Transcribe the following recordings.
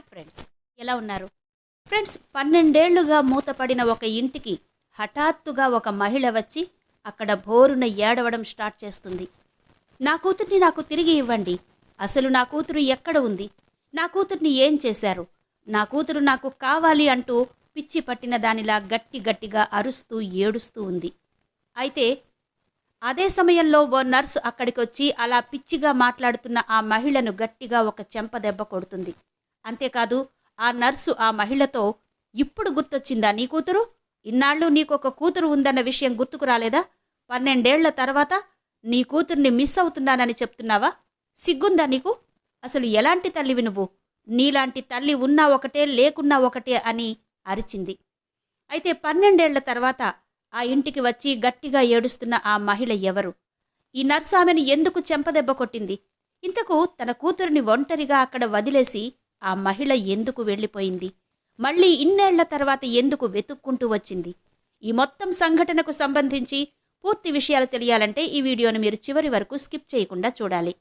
Hi friends ఎలా ఉన్నారు? Friends పన్నెండేళ్ళుగా మూతపడిన ఒక ఇంటికి హఠాత్తుగా ఒక మహిళ వచ్చి అక్కడ బోరున ఏడవడం స్టార్ట్ చేస్తుంది. నా కూతుర్ని నాకు తిరిగి ఇవ్వండి. అసలు నా కూతురు ఎక్కడ ఉంది? నా కూతుర్ని ఏం చేశారు? నా కూతురు నాకు కావాలి అంటూ పిచ్చి పట్టిన దానిలా గట్టి గట్టిగా అరుస్తూ ఏడుస్తూ ఉంది. అయితే అదే సమయంలో ఓ నర్సు అక్కడికి వచ్చి అలా పిచ్చిగా మాట్లాడుతున్న ఆ మహిళను గట్టిగా ఒక చెంప దెబ్బ కొడుతుంది. అంతేకాదు ఆ నర్సు ఆ మహిళతో ఇప్పుడు గుర్తొచ్చిందా నీ కూతురు? ఇన్నాళ్ళు నీకొక కూతురు ఉందన్న విషయం గుర్తుకు రాలేదా? పన్నెండేళ్ళ తర్వాత నీ కూతుర్ని మిస్ అవుతున్నానని చెప్తున్నావా? సిగ్గుందా నీకు? అసలు ఎలాంటి తల్లివి నువ్వు? నీలాంటి తల్లి ఉన్నా ఒకటే లేకున్నా ఒకటే అని అరిచింది. అయితే పన్నెండేళ్ళ తర్వాత ఆ ఇంటికి వచ్చి గట్టిగా ఏడుస్తున్న ఆ మహిళ ఎవరు? ఈ నర్సు ఆమెను ఎందుకు చెంపదెబ్బ కొట్టింది? ఇంతకు తన కూతురిని ఒంటరిగా అక్కడ వదిలేసి ఆ మహిళ ఎందుకు వెళ్ళిపోయింది? మళ్ళీ ఇన్నేళ్ళ తర్వాత ఎందుకు వెతుక్కుంటూ వచ్చింది? ఈ మొత్తం సంఘటనకు సంబంధించి పూర్తి విషయాలు తెలియాలంటే ఈ వీడియోను మీరు చివరి వరకు స్కిప్ చేయకుండా చూడాలి.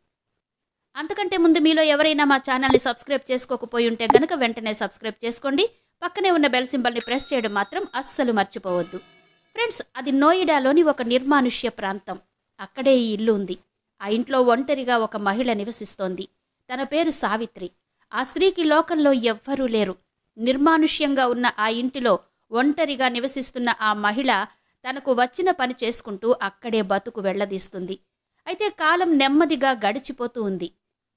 అంతకంటే ముందు మీలో ఎవరైనా మా ఛానల్ని సబ్స్క్రైబ్ చేసుకోకపోయి ఉంటే గనక వెంటనే సబ్స్క్రైబ్ చేసుకోండి. పక్కనే ఉన్న బెల్ సింబల్ని ప్రెస్ చేయడం మాత్రం అస్సలు మర్చిపోవద్దు. ఫ్రెండ్స్ అది నోయిడాలోని ఒక నిర్మానుష్య ప్రాంతం. అక్కడే ఈ ఇల్లు ఉంది. ఆ ఇంట్లో ఒంటరిగా ఒక మహిళ నివసిస్తోంది. తన పేరు సావిత్రి. ఆ స్త్రీకి లోకంలో ఎవ్వరూ లేరు. నిర్మానుష్యంగా ఉన్న ఆ ఇంటిలో ఒంటరిగా నివసిస్తున్న ఆ మహిళ తనకు వచ్చిన పని చేసుకుంటూ అక్కడే బతుకు వెళ్ళదీస్తుంది. అయితే కాలం నెమ్మదిగా గడిచిపోతూ ఉంది.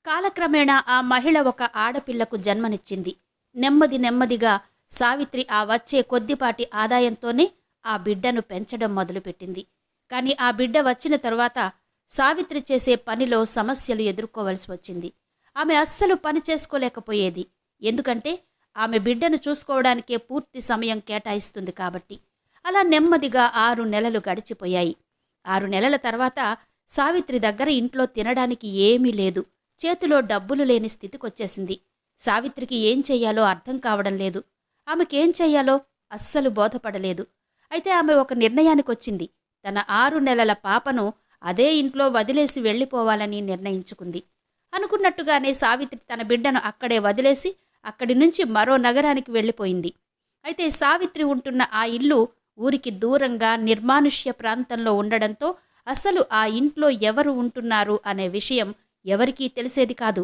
కాలక్రమేణా ఆ మహిళ ఒక ఆడపిల్లకు జన్మనిచ్చింది. నెమ్మది నెమ్మదిగా సావిత్రి ఆ వచ్చే కొద్దిపాటి ఆదాయంతోనే ఆ బిడ్డను పెంచడం మొదలుపెట్టింది. కానీ ఆ బిడ్డ వచ్చిన తరువాత సావిత్రి చేసే పనిలో సమస్యలు ఎదుర్కోవలసి వచ్చింది. ఆమె అస్సలు పని చేసుకోలేకపోయేది. ఎందుకంటే ఆమె బిడ్డను చూసుకోవడానికే పూర్తి సమయం కేటాయిస్తుంది కాబట్టి. అలా నెమ్మదిగా ఆరు నెలలు గడిచిపోయాయి. ఆరు నెలల తర్వాత సావిత్రి దగ్గర ఇంట్లో తినడానికి ఏమీ లేదు. చేతిలో డబ్బులు లేని స్థితికొచ్చేసింది. సావిత్రికి ఏం చెయ్యాలో అర్థం కావడం లేదు. ఆమెకేం చెయ్యాలో అస్సలు బోధపడలేదు. అయితే ఆమె ఒక నిర్ణయానికి వచ్చింది తన ఆరు నెలల పాపను అదే ఇంట్లో వదిలేసి వెళ్ళిపోవాలని నిర్ణయించుకుంది. అనుకున్నట్టుగానే సావిత్రి తన బిడ్డను అక్కడే వదిలేసి అక్కడి నుంచి మరో నగరానికి వెళ్ళిపోయింది. అయితే సావిత్రి ఉంటున్న ఆ ఇల్లు ఊరికి దూరంగా నిర్మానుష్య ప్రాంతంలో ఉండడంతో అసలు ఆ ఇంట్లో ఎవరు ఉంటున్నారు అనే విషయం ఎవరికీ తెలిసేది కాదు.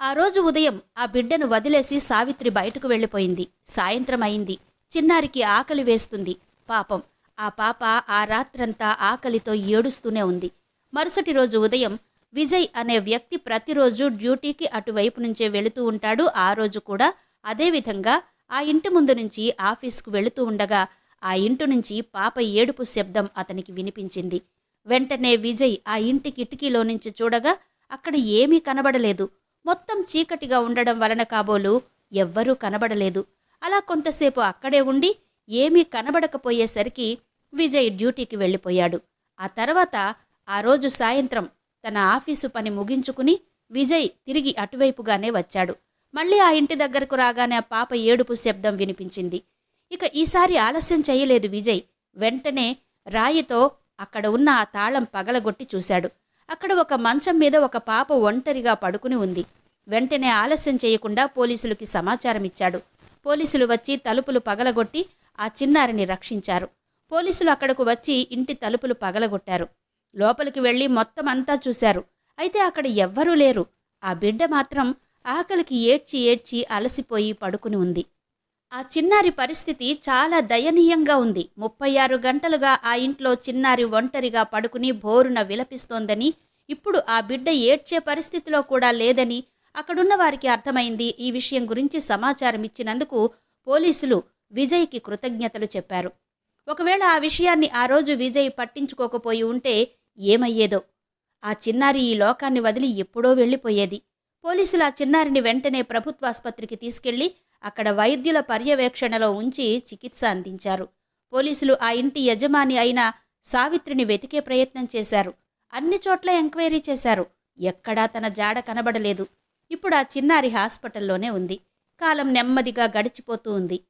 ఆ రోజు ఉదయం ఆ బిడ్డను వదిలేసి సావిత్రి బయటకు వెళ్ళిపోయింది. సాయంత్రం అయింది. చిన్నారికి ఆకలి వేస్తుంది. పాపం. ఆ పాప ఆ రాత్రంతా ఆకలితో ఏడుస్తూనే ఉంది. మరుసటి రోజు ఉదయం విజయ్ అనే వ్యక్తి ప్రతిరోజు డ్యూటీకి అటువైపు నుంచే వెళుతూ ఉంటాడు. ఆ రోజు కూడా అదేవిధంగా ఆ ఇంటి ముందు నుంచి ఆఫీస్కు వెళుతూ ఉండగా ఆ ఇంటి నుంచి పాప ఏడుపు శబ్దం అతనికి వినిపించింది. వెంటనే విజయ్ ఆ ఇంటి కిటికీలో నుంచి చూడగా అక్కడ ఏమీ కనబడలేదు. మొత్తం చీకటిగా ఉండడం వలన కాబోలు ఎవ్వరూ కనబడలేదు. అలా కొంతసేపు అక్కడే ఉండి ఏమీ కనబడకపోయేసరికి విజయ్ డ్యూటీకి వెళ్ళిపోయాడు. ఆ తర్వాత ఆ రోజు సాయంత్రం తన ఆఫీసు పని ముగించుకుని విజయ్ తిరిగి అటువైపుగానే వచ్చాడు. మళ్ళీ ఆ ఇంటి దగ్గరకు రాగానే ఆ పాప ఏడుపు శబ్దం వినిపించింది. ఇక ఈసారి ఆలస్యం చేయలేదు విజయ్. వెంటనే రాయితో అక్కడ ఉన్న ఆ తాళం పగలగొట్టి చూశాడు. అక్కడ ఒక మంచం మీద ఒక పాప ఒంటరిగా పడుకుని ఉంది. వెంటనే ఆలస్యం చేయకుండా పోలీసులకి సమాచారం ఇచ్చాడు పోలీసులు వచ్చి తలుపులు పగలగొట్టి ఆ చిన్నారిని రక్షించారు. పోలీసులు అక్కడకు వచ్చి ఇంటి తలుపులు పగలగొట్టారు. లోపలికి వెళ్ళి మొత్తం అంతా చూశారు. అయితే అక్కడ ఎవ్వరూ లేరు. ఆ బిడ్డ మాత్రం ఆకలికి ఏడ్చి ఏడ్చి అలసిపోయి పడుకుని ఉంది. ఆ చిన్నారి పరిస్థితి చాలా దయనీయంగా ఉంది. ముప్పై ఆరు గంటలుగా ఆ ఇంట్లో చిన్నారి ఒంటరిగా పడుకుని బోరున విలపిస్తోందని ఇప్పుడు ఆ బిడ్డ ఏడ్చే పరిస్థితిలో కూడా లేదని అక్కడున్న వారికి అర్థమైంది. ఈ విషయం గురించి సమాచారం ఇచ్చినందుకు పోలీసులు విజయ్కి కృతజ్ఞతలు చెప్పారు. ఒకవేళ ఆ విషయాన్ని ఆ రోజు విజయ్ పట్టించుకోకపోయి ఉంటే ఏమయ్యేదో. ఆ చిన్నారి ఈ లోకాన్ని వదిలి ఎప్పుడో వెళ్ళిపోయేది. పోలీసులు ఆ చిన్నారిని వెంటనే ప్రభుత్వాసుపత్రికి తీసుకెళ్ళి అక్కడ వైద్యుల పర్యవేక్షణలో ఉంచి చికిత్స అందించారు. పోలీసులు ఆ ఇంటి యజమాని అయిన సావిత్రిని వెతికే ప్రయత్నం చేశారు. అన్ని చోట్ల ఎంక్వైరీ చేశారు. ఎక్కడా తన జాడ కనబడలేదు. ఇప్పుడు ఆ చిన్నారి హాస్పిటల్లోనే ఉంది. కాలం నెమ్మదిగా గడిచిపోతూ ఉంది.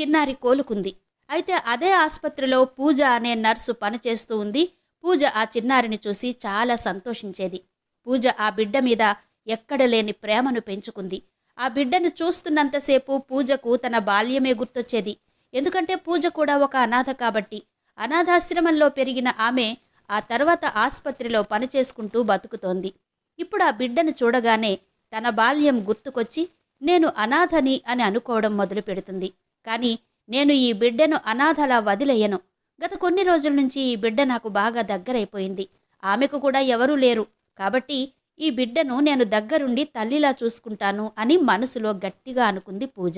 చిన్నారి కోలుకుంది. అయితే అదే ఆసుపత్రిలో పూజ అనే నర్సు పనిచేస్తూ ఉంది. పూజ ఆ చిన్నారిని చూసి చాలా సంతోషించేది. పూజ ఆ బిడ్డ మీద ఎక్కడ లేని ప్రేమను పెంచుకుంది. ఆ బిడ్డను చూస్తున్నంతసేపు పూజకు తన బాల్యమే గుర్తొచ్చేది. ఎందుకంటే పూజ కూడా ఒక అనాథ కాబట్టి. అనాథాశ్రమంలో పెరిగిన ఆమె ఆ తర్వాత ఆసుపత్రిలో పనిచేసుకుంటూ బతుకుతోంది. ఇప్పుడు ఆ బిడ్డను చూడగానే తన బాల్యం గుర్తుకొచ్చి నేను అనాథని అని అనుకోవడం మొదలు పెడుతుంది కానీ నేను ఈ బిడ్డను అనాథలా వదిలేయను. గత కొన్ని రోజుల నుంచి ఈ బిడ్డ నాకు బాగా దగ్గరైపోయింది. ఆమెకు కూడా ఎవరూ లేరు. కాబట్టి ఈ బిడ్డను నేను దగ్గరుండి తల్లిలా చూసుకుంటాను అని మనసులో గట్టిగా అనుకుంది పూజ.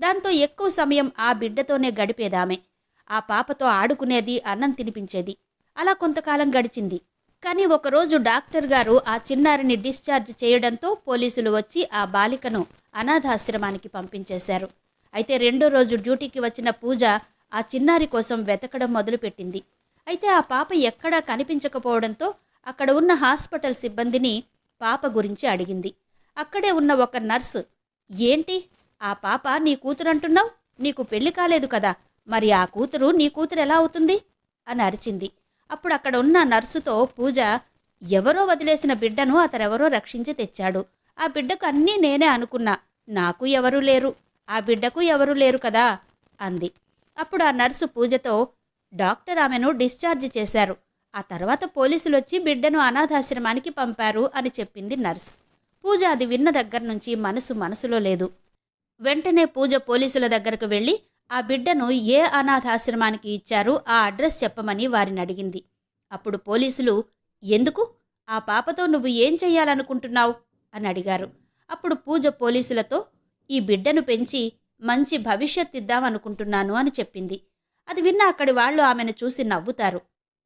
దాంతో ఎక్కువ సమయం ఆ బిడ్డతోనే గడిపేదామె. ఆ పాపతో ఆడుకునేది అన్నం తినిపించేది. అలా కొంతకాలం గడిచింది. కానీ ఒకరోజు డాక్టర్ గారు ఆ చిన్నారిని డిశ్చార్జ్ చేయడంతో పోలీసులు వచ్చి ఆ బాలికను అనాథాశ్రమానికి పంపించేశారు. అయితే రెండో రోజు డ్యూటీకి వచ్చిన పూజ ఆ చిన్నారి కోసం వెతకడం మొదలుపెట్టింది. అయితే ఆ పాప ఎక్కడా కనిపించకపోవడంతో అక్కడ ఉన్న హాస్పిటల్ సిబ్బందిని పాప గురించి అడిగింది. అక్కడే ఉన్న ఒక నర్సు ఏంటి? ఆ పాప నీ కూతురు అంటున్నావు? నీకు పెళ్ళి కాలేదు కదా? మరి ఆ కూతురు నీ కూతురు ఎలా అవుతుంది? అని అరిచింది. అప్పుడు అక్కడ ఉన్న నర్సుతో పూజ ఎవరో వదిలేసిన బిడ్డను అతనెవరో రక్షించి తెచ్చాడు. ఆ బిడ్డకు అన్నీ నేనే అనుకున్నా. నాకు ఎవరూ లేరు. ఆ బిడ్డకు ఎవరూ లేరు కదా? అంది. అప్పుడు ఆ నర్సు పూజతో డాక్టర్ ఆమెను డిశ్చార్జ్ చేశారు. ఆ తర్వాత పోలీసులు వచ్చి బిడ్డను అనాథాశ్రమానికి పంపారు అని చెప్పింది నర్స్. పూజ అది విన్న దగ్గర నుంచి మనసు మనసులో లేదు. వెంటనే పూజ పోలీసుల దగ్గరకు వెళ్ళి ఆ బిడ్డను ఏ అనాథాశ్రమానికి ఇచ్చారు? ఆ అడ్రస్ చెప్పమని వారిని అడిగింది. అప్పుడు పోలీసులు ఎందుకు? ఆ పాపతో నువ్వు ఏం చెయ్యాలనుకుంటున్నావు? అని అడిగారు. అప్పుడు పూజ పోలీసులతో ఈ బిడ్డను పెంచి మంచి భవిష్యత్ ఇద్దామనుకుంటున్నాను అని చెప్పింది. అది విన్న అక్కడి వాళ్ళు ఆమెను చూసి నవ్వుతారు.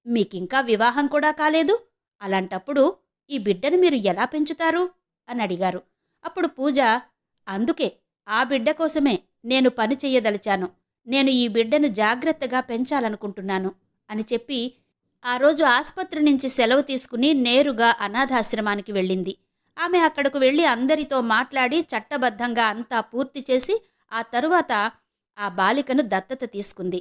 మీకింకా వివాహం కూడా కాలేదు? అలాంటప్పుడు ఈ బిడ్డను మీరు ఎలా పెంచుతారు? అని అడిగారు. అప్పుడు పూజ అందుకే ఆ బిడ్డ కోసమే నేను పని చెయ్యదలిచాను. నేను ఈ బిడ్డను జాగ్రత్తగా పెంచాలనుకుంటున్నాను అని చెప్పి ఆ రోజు ఆసుపత్రి నుంచి సెలవు తీసుకుని నేరుగా అనాథాశ్రమానికి వెళ్ళింది. ఆమె అక్కడకు వెళ్ళి అందరితో మాట్లాడి చట్టబద్ధంగా అంతా పూర్తి చేసి ఆ తరువాత ఆ బాలికను దత్తత తీసుకుంది.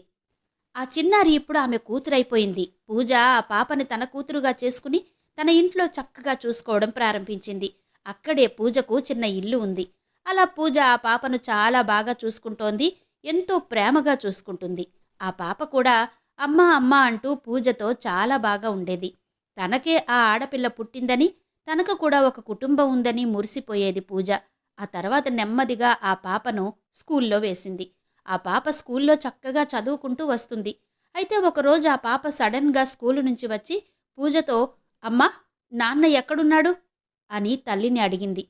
ఆ చిన్నారి ఇప్పుడు ఆమె కూతురైపోయింది. పూజ ఆ పాపని తన కూతురుగా చేసుకుని తన ఇంట్లో చక్కగా చూసుకోవడం ప్రారంభించింది. అక్కడే పూజకు చిన్న ఇల్లు ఉంది. అలా పూజ ఆ పాపను చాలా బాగా చూసుకుంటోంది. ఎంతో ప్రేమగా చూసుకుంటుంది. ఆ పాప కూడా అమ్మ అమ్మ అంటూ పూజతో చాలా బాగా ఉండేది. తనకే ఆ ఆడపిల్ల పుట్టిందని తనకు కూడా ఒక కుటుంబం ఉందని మురిసిపోయేది పూజ. ఆ తర్వాత నెమ్మదిగా ఆ పాపను స్కూల్లో వేసింది. ఆ పాప స్కూల్లో చక్కగా చదువుకుంటూ వస్తుంది. అయితే ఒకరోజు ఆ పాప సడన్గా స్కూలు నుంచి వచ్చి పూజతో అమ్మా నాన్న ఎక్కడున్నాడు? అని తల్లిని అడిగింది.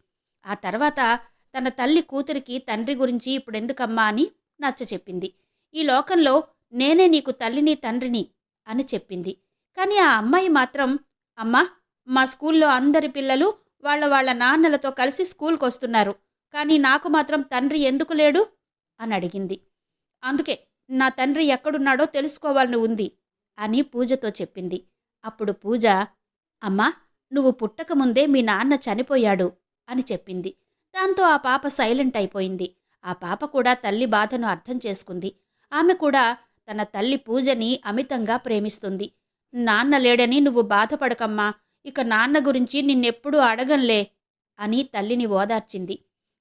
ఆ తర్వాత తన తల్లి కూతురికి తండ్రి గురించి ఇప్పుడెందుకమ్మా? అని నచ్చ చెప్పింది. ఈ లోకంలో నేనే నీకు తల్లిని తండ్రిని అని చెప్పింది. కానీ ఆ అమ్మాయి మాత్రం అమ్మా మా స్కూల్లో అందరి పిల్లలు వాళ్ళ వాళ్ళ నాన్నలతో కలిసి స్కూల్కి వస్తున్నారు కానీ నాకు మాత్రం తండ్రి ఎందుకు లేడు? అని అడిగింది. అందుకే నా తండ్రి ఎక్కడున్నాడో తెలుసుకోవాలని ఉంది అని పూజతో చెప్పింది. అప్పుడు పూజ అమ్మా నువ్వు పుట్టకముందే మీ నాన్న చనిపోయాడు అని చెప్పింది. దాంతో ఆ పాప సైలెంట్ అయిపోయింది. ఆ పాప కూడా తల్లి బాధను అర్థం చేసుకుంది. ఆమె కూడా తన తల్లి పూజని అమితంగా ప్రేమిస్తుంది. నాన్న లేడని నువ్వు బాధపడకమ్మా ఇక నాన్న గురించి నిన్నెప్పుడూ అడగంలే అని తల్లిని ఓదార్చింది.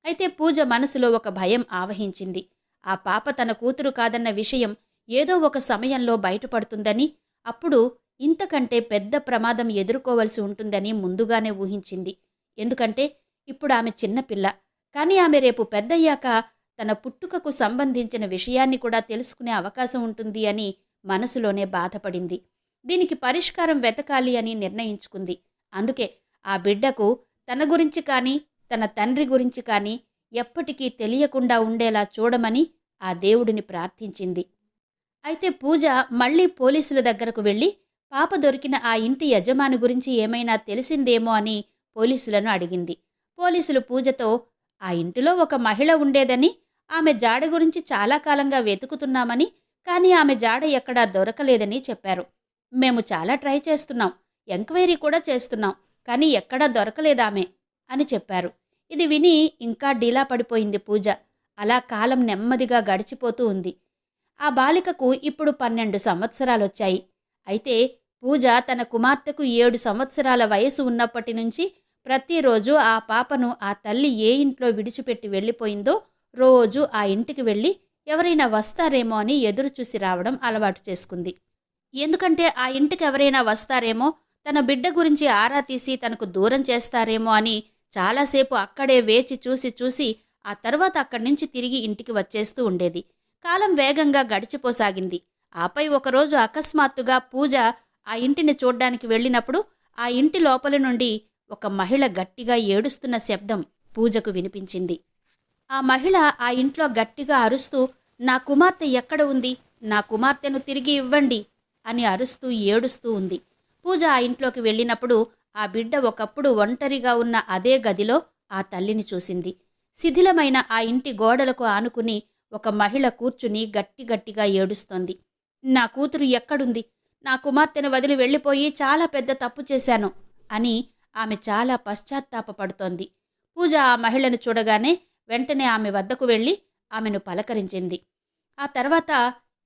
అయితే పూజ మనసులో ఒక భయం ఆవహించింది. ఆ పాప తన కూతురు కాదన్న విషయం ఏదో ఒక సమయంలో బయటపడుతుందని అప్పుడు ఇంతకంటే పెద్ద ప్రమాదం ఎదుర్కోవలసి ఉంటుందని ముందుగానే ఊహించింది. ఎందుకంటే ఇప్పుడు ఆమె చిన్నపిల్ల కానీ ఆమె రేపు పెద్దయ్యాక తన పుట్టుకకు సంబంధించిన విషయాన్ని కూడా తెలుసుకునే అవకాశం ఉంటుంది అని మనసులోనే బాధపడింది. దీనికి పరిష్కారం వెతకాలి అని నిర్ణయించుకుంది. అందుకే ఆ బిడ్డకు తన గురించి కానీ తన తండ్రి గురించి కానీ ఎప్పటికీ తెలియకుండా ఉండేలా చూడమని ఆ దేవుడిని ప్రార్థించింది. అయితే పూజ మళ్ళీ పోలీసుల దగ్గరకు వెళ్ళి పాప దొరికిన ఆ ఇంటి యజమాని గురించి ఏమైనా తెలిసిందేమో అని పోలీసులను అడిగింది. పోలీసులు పూజతో ఆ ఇంటిలో ఒక మహిళ ఉండేదని ఆమె జాడ గురించి చాలా కాలంగా వెతుకుతున్నామని కానీ ఆమె జాడ ఎక్కడా దొరకలేదని చెప్పారు. మేము చాలా ట్రై చేస్తున్నాం ఎంక్వైరీ కూడా చేస్తున్నాం కానీ ఎక్కడా దొరకలేదామే అని చెప్పారు. ఇది విని ఇంకా డీలా పడిపోయింది పూజ. అలా కాలం నెమ్మదిగా గడిచిపోతూ ఉంది. ఆ బాలికకు ఇప్పుడు పన్నెండు సంవత్సరాలొచ్చాయి. అయితే పూజ తన కుమార్తెకు ఏడు సంవత్సరాల వయసు ఉన్నప్పటి నుంచి ప్రతిరోజు ఆ పాపను ఆ తల్లి ఏ ఇంట్లో విడిచిపెట్టి వెళ్ళిపోయిందో రోజు ఆ ఇంటికి వెళ్ళి ఎవరైనా వస్తారేమో అని ఎదురు చూసి రావడం అలవాటు చేసుకుంది. ఎందుకంటే ఆ ఇంటికి ఎవరైనా వస్తారేమో తన బిడ్డ గురించి ఆరా తీసి తనకు దూరం చేస్తారేమో అని చాలాసేపు అక్కడే వేచి చూసి చూసి ఆ తర్వాత అక్కడి నుంచి తిరిగి ఇంటికి వచ్చేస్తూ ఉండేది. కాలం వేగంగా గడిచిపోసాగింది. ఆపై ఒకరోజు అకస్మాత్తుగా పూజ ఆ ఇంటిని చూడ్డానికి వెళ్ళినప్పుడు ఆ ఇంటి లోపలి నుండి ఒక మహిళ గట్టిగా ఏడుస్తున్న శబ్దం పూజకు వినిపించింది. ఆ మహిళ ఆ ఇంట్లో గట్టిగా అరుస్తూ నా కుమార్తె ఎక్కడ ఉంది? నా కుమార్తెను తిరిగి ఇవ్వండి. అని అరుస్తూ ఏడుస్తూ ఉంది. పూజ ఆ ఇంట్లోకి వెళ్ళినప్పుడు ఆ బిడ్డ ఒకప్పుడు ఒంటరిగా ఉన్న అదే గదిలో ఆ తల్లిని చూసింది. శిథిలమైన ఆ ఇంటి గోడలకు ఆనుకుని ఒక మహిళ కూర్చుని గట్టి గట్టిగా ఏడుస్తోంది. నా కూతురు ఎక్కడుంది? నా కుమార్తెను వదిలి వెళ్ళిపోయి చాలా పెద్ద తప్పు చేశాను అని ఆమె చాలా పశ్చాత్తాపపడుతోంది. పూజ ఆ మహిళను చూడగానే వెంటనే ఆమె వద్దకు వెళ్ళి ఆమెను పలకరించింది. ఆ తర్వాత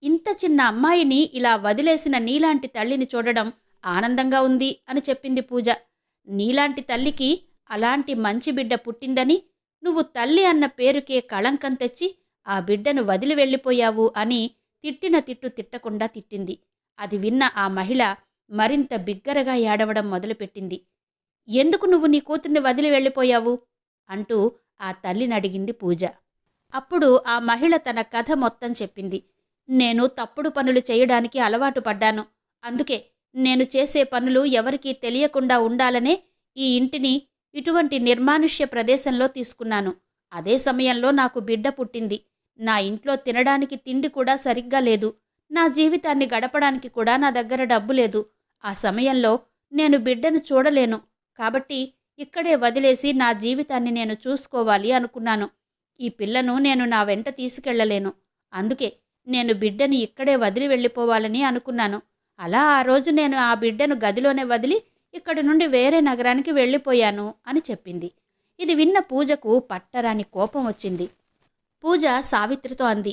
ఇంత చిన్న అమ్మాయిని ఇలా వదిలేసిన నీలాంటి తల్లిని చూడడం ఆనందంగా ఉంది అని చెప్పింది పూజ. నీలాంటి తల్లికి అలాంటి మంచి బిడ్డ పుట్టిందని నువ్వు తల్లి అన్న పేరుకే కళంకం తెచ్చి ఆ బిడ్డను వదిలి వెళ్ళిపోయావు అని తిట్టిన తిట్టు తిట్టకుండా తిట్టింది. అది విన్న ఆ మహిళ మరింత బిగ్గరగా ఏడవడం మొదలుపెట్టింది. ఎందుకు నువ్వు నీ కూతుర్ని వదిలి వెళ్ళిపోయావు? అంటూ ఆ తల్లిని అడిగింది పూజ. అప్పుడు ఆ మహిళ తన కథ మొత్తం చెప్పింది. నేను తప్పుడు పనులు చేయడానికి అలవాటు పడ్డాను. అందుకే నేను చేసే పనులు ఎవరికీ తెలియకుండా ఉండాలనే ఈ ఇంటిని ఇటువంటి నిర్మానుష్య ప్రదేశంలో తీసుకున్నాను. అదే సమయంలో నాకు బిడ్డ పుట్టింది. నా ఇంట్లో తినడానికి తిండి కూడా సరిగ్గా లేదు. నా జీవితాన్ని గడపడానికి కూడా నా దగ్గర డబ్బు లేదు. ఆ సమయంలో నేను బిడ్డను చూడలేను. కాబట్టి ఇక్కడే వదిలేసి నా జీవితాన్ని నేను చూసుకోవాలి అనుకున్నాను. ఈ పిల్లను నేను నా వెంట తీసుకెళ్ళలేను. అందుకే నేను బిడ్డని ఇక్కడే వదిలి వెళ్ళిపోవాలని అనుకున్నాను. అలా ఆ రోజు నేను ఆ బిడ్డను గదిలోనే వదిలి ఇక్కడి నుండి వేరే నగరానికి వెళ్ళిపోయాను అని చెప్పింది. ఇది విన్న పూజకు పట్టరాని కోపం వచ్చింది. పూజ సావిత్రితో అంది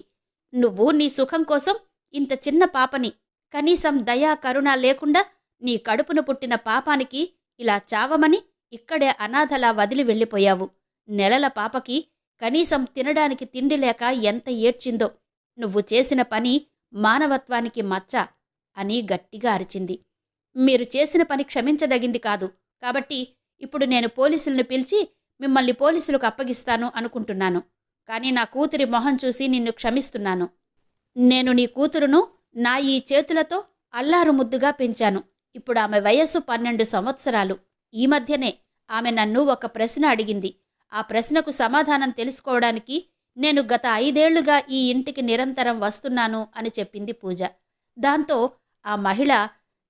నువ్వు నీ సుఖం కోసం ఇంత చిన్న పాపని కనీసం దయా కరుణ లేకుండా నీ కడుపున పుట్టిన పాపానికి ఇలా చావమని ఇక్కడే అనాథలా వదిలి వెళ్ళిపోయావు. నెలల పాపకి కనీసం తినడానికి తిండి లేక ఎంత ఏడ్చిందో నువ్వు చేసిన పని మానవత్వానికి మచ్చ అని గట్టిగా అరిచింది. మీరు చేసిన పని క్షమించదగింది కాదు. కాబట్టి ఇప్పుడు నేను పోలీసులను పిలిచి మిమ్మల్ని పోలీసులకు అప్పగిస్తాను అనుకుంటున్నాను. కానీ నా కూతురి మొహం చూసి నిన్ను క్షమిస్తున్నాను. నేను నీ కూతురును నా ఈ చేతులతో అల్లారు ముద్దుగా పెంచాను. ఇప్పుడు ఆమె వయస్సు పన్నెండు సంవత్సరాలు. ఈ మధ్యనే ఆమె నన్ను ఒక ప్రశ్న అడిగింది. ఆ ప్రశ్నకు సమాధానం తెలుసుకోవడానికి నేను గత ఐదేళ్ళుగా ఈ ఇంటికి నిరంతరం వస్తున్నాను అని చెప్పింది పూజ. దాంతో ఆ మహిళ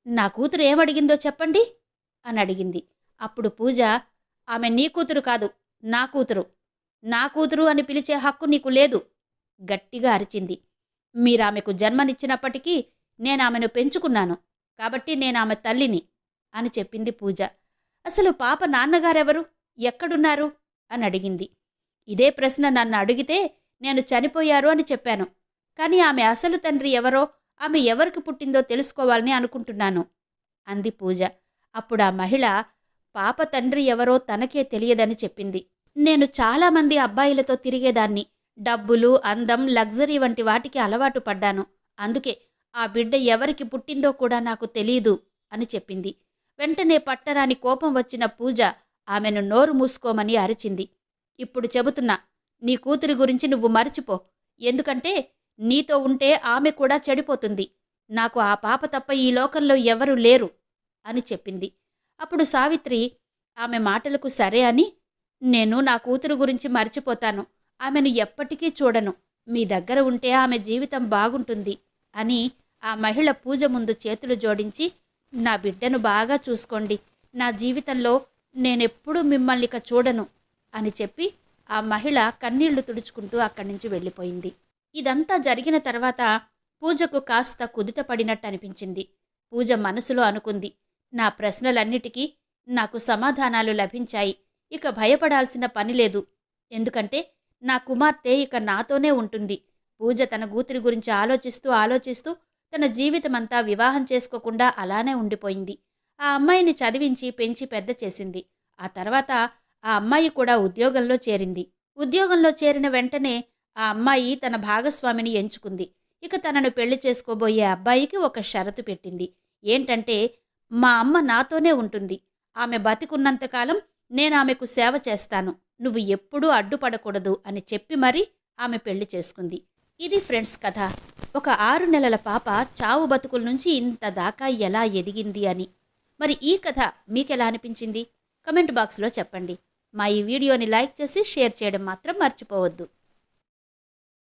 నా కూతురు ఏమడిగిందో చెప్పండి? అని అడిగింది. అప్పుడు పూజ ఆమె నీ కూతురు కాదు నా కూతురు. నా కూతురు అని పిలిచే హక్కు నీకు లేదు. గట్టిగా అరిచింది. మీరామెకు జన్మనిచ్చినప్పటికీ నేను ఆమెను పెంచుకున్నాను కాబట్టి నేను ఆమె తల్లిని అని చెప్పింది పూజ. అసలు పాప నాన్నగారెవరు? ఎక్కడున్నారు? అని అడిగింది. ఇదే ప్రశ్న నన్ను అడిగితే నేను చనిపోయారు అని చెప్పాను. కానీ ఆమె అసలు తండ్రి ఎవరో ఆమె ఎవరికి పుట్టిందో తెలుసుకోవాలని అనుకుంటున్నాను అంది పూజ. అప్పుడు ఆ మహిళ పాప తండ్రి ఎవరో తనకే తెలియదని చెప్పింది. నేను చాలామంది అబ్బాయిలతో తిరిగేదాన్ని. డబ్బులు అందం లగ్జరీ వంటి వాటికి అలవాటు పడ్డాను. అందుకే ఆ బిడ్డ ఎవరికి పుట్టిందో కూడా నాకు తెలీదు అని చెప్పింది. వెంటనే పట్టరాని కోపం వచ్చిన పూజ ఆమెను నోరు మూసుకోమని అరిచింది. ఇప్పుడు చెబుతున్నా నీ కూతురి గురించి నువ్వు మర్చిపో. ఎందుకంటే నీతో ఉంటే ఆమె కూడా చెడిపోతుంది. నాకు ఆ పాప తప్ప ఈ లోకంలో ఎవరూ లేరు అని చెప్పింది. అప్పుడు సావిత్రి ఆమె మాటలకు సరే అని నేను నా కూతురు గురించి మర్చిపోతాను. ఆమెను ఎప్పటికీ చూడను. మీ దగ్గర ఉంటే ఆమె జీవితం బాగుంటుంది అని ఆ మహిళ పూజ ముందు చేతులు జోడించి నా బిడ్డను బాగా చూసుకోండి. నా జీవితంలో నేనెప్పుడూ మిమ్మల్ని చూడను. అని చెప్పి ఆ మహిళ కన్నీళ్ళు తుడుచుకుంటూ అక్కడి నుంచి వెళ్ళిపోయింది. ఇదంతా జరిగిన తర్వాత పూజకు కాస్త కుదుట పడినట్టు అనిపించింది. పూజ మనసులో అనుకుంది నా ప్రశ్నలన్నిటికీ నాకు సమాధానాలు లభించాయి ఇక భయపడాల్సిన పని లేదు. ఎందుకంటే నా కుమార్తె ఇక నాతోనే ఉంటుంది. పూజ తన కూతురి గురించి ఆలోచిస్తూ ఆలోచిస్తూ తన జీవితమంతా వివాహం చేసుకోకుండా అలానే ఉండిపోయింది. ఆ అమ్మాయిని చదివించి పెంచి పెద్ద చేసింది. ఆ తర్వాత ఆ అమ్మాయి కూడా ఉద్యోగంలో చేరింది. ఉద్యోగంలో చేరిన వెంటనే ఆ అమ్మాయి తన భాగస్వామిని ఎంచుకుంది. ఇక తనను పెళ్ళి చేసుకోబోయే అబ్బాయికి ఒక షరతు పెట్టింది. ఏంటంటే మా అమ్మ నాతోనే ఉంటుంది. ఆమె బతికున్నంతకాలం నేను ఆమెకు సేవ చేస్తాను. నువ్వు ఎప్పుడూ అడ్డుపడకూడదు అని చెప్పి మరీ ఆమె పెళ్ళి చేసుకుంది. ఇది ఫ్రెండ్స్ కథ. ఒక ఆరు నెలల పాప చావు బతుకుల నుంచి ఇంత దాకా ఎలా ఎదిగింది అని. మరి ఈ కథ మీకెలా అనిపించింది? కమెంట్ బాక్స్లో చెప్పండి. మా ఈ వీడియోని లైక్ చేసి షేర్ చేయడం మాత్రం మర్చిపోవద్దు.